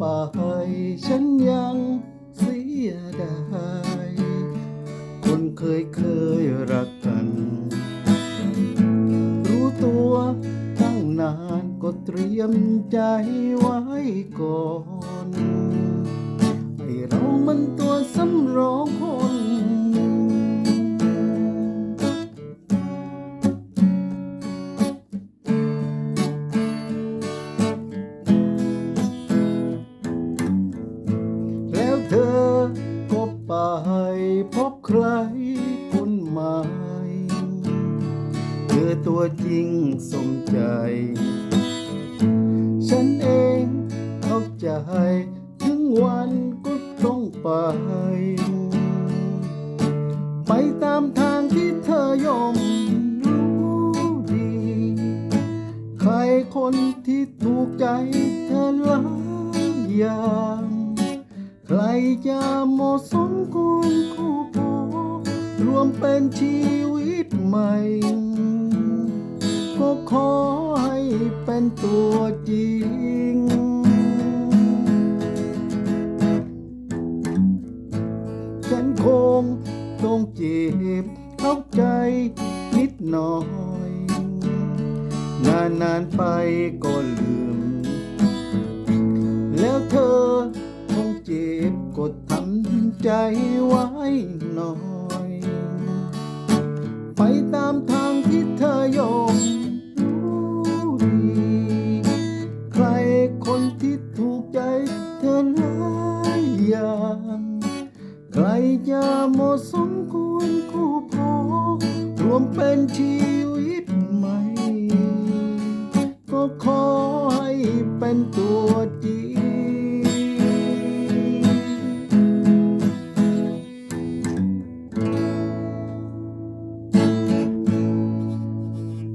บไป ฉันยังเสียดายคนเคยเคยรักกัน รู้ตัวตั้งนานก็เตรียมใจไว้ก่อนให้เรามันตัวสำรองคน พบใครคนใหม่เธอตัวจริงสมใจ ฉันเองเข้าใจ ถึงวันก็ต้องไป ไปตามทางที่เธอยอมรู้ดี ใครคนที่ถูกใจเธอหลายอย่าง ใครจะเหมาะสมควรคู่อร วมเป็นชีวิตใหม่ ก็ขอให้เป็นตัวจริง ฉันคงต้องเจ็บเข้าใจนิดหน่อย นานๆไปก็ลืม แล้วเธอคงเจ็บกดทำใจไว้หน่อย ตามทางที่เธอยอมรู้ดี ใครคนที่ถูกใจเธอหลายอย่างใครจะเหมาะสมควรคู่พอรวมเป็นชีว